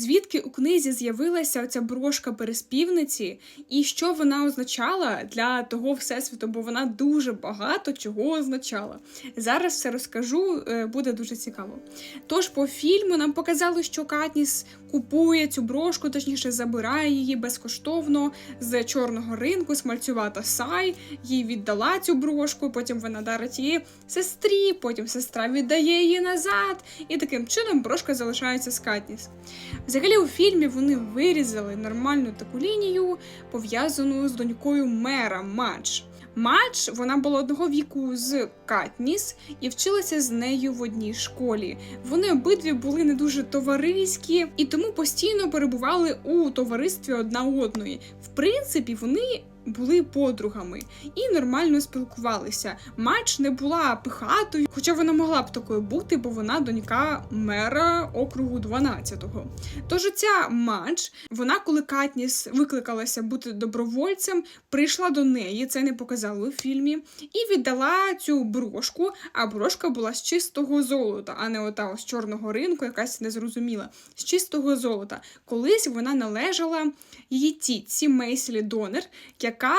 Звідки у книзі з'явилася оця брошка переспівниці, і що вона означала для того всесвіту, бо вона дуже багато чого означала. Зараз все розкажу, е, буде дуже цікаво. Тож по фільму нам показали, що Катніс купує цю брошку, точніше забирає її безкоштовно з чорного ринку, смальцювата Сай, їй віддала цю брошку, потім вона дарить її сестрі, потім сестра віддає її назад, і таким чином брошка залишається з Катніс. Взагалі у фільмі вони вирізали нормальну таку лінію, пов'язану з донькою мера Мадж. Мадж вона була одного віку з Катніс і вчилася з нею в одній школі. Вони обидві були не дуже товариські і тому постійно перебували у товаристві одна одної. В принципі, вони були подругами і нормально спілкувалися. Мадж не була пихатою, хоча вона могла б такою бути, бо вона донька мера округу 12-го. Тож ця Мадж, вона, коли Катніс викликалася бути добровольцем, прийшла до неї, це не показали у фільмі, і віддала цю брошку. А брошка була з чистого золота, а не ота з чорного ринку, якась незрозуміла. З чистого золота. Колись вона належала її тітці Мейслі Донер, яка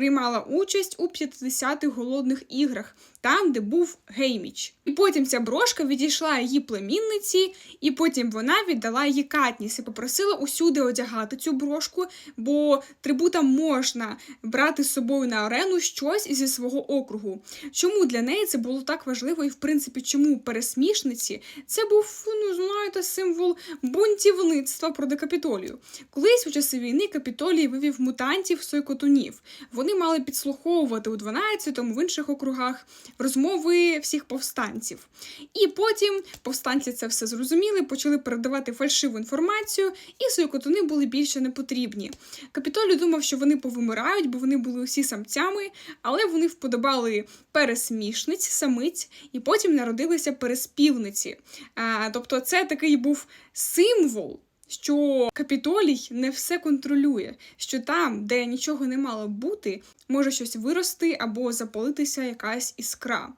приймала участь у 50-х голодних іграх, там, де був Гейміч. І потім ця брошка відійшла її племінниці, і потім вона віддала її Катніс і попросила усюди одягати цю брошку, бо трибутам можна брати з собою на арену щось зі свого округу. Чому для неї це було так важливо, і в принципі, чому пересмішниці це був, ну знаєте, символ бунтівництва проти капітолію. Колись у часи війни капітолій вивів мутантів сойкотунів. Вони мали підслуховувати у 12-му, в інших округах розмови всіх повстанців. І потім повстанці це все зрозуміли, почали передавати фальшиву інформацію, і сойкотуни були більше не потрібні. Капітолій думав, що вони повимирають, бо вони були усі самцями, але вони вподобали пересмішниць, самиць, і потім народилися переспівниці. А, тобто, це такий був символ. Що капітолій не все контролює, що там, де нічого не мало бути, може щось вирости або запалитися якась іскра.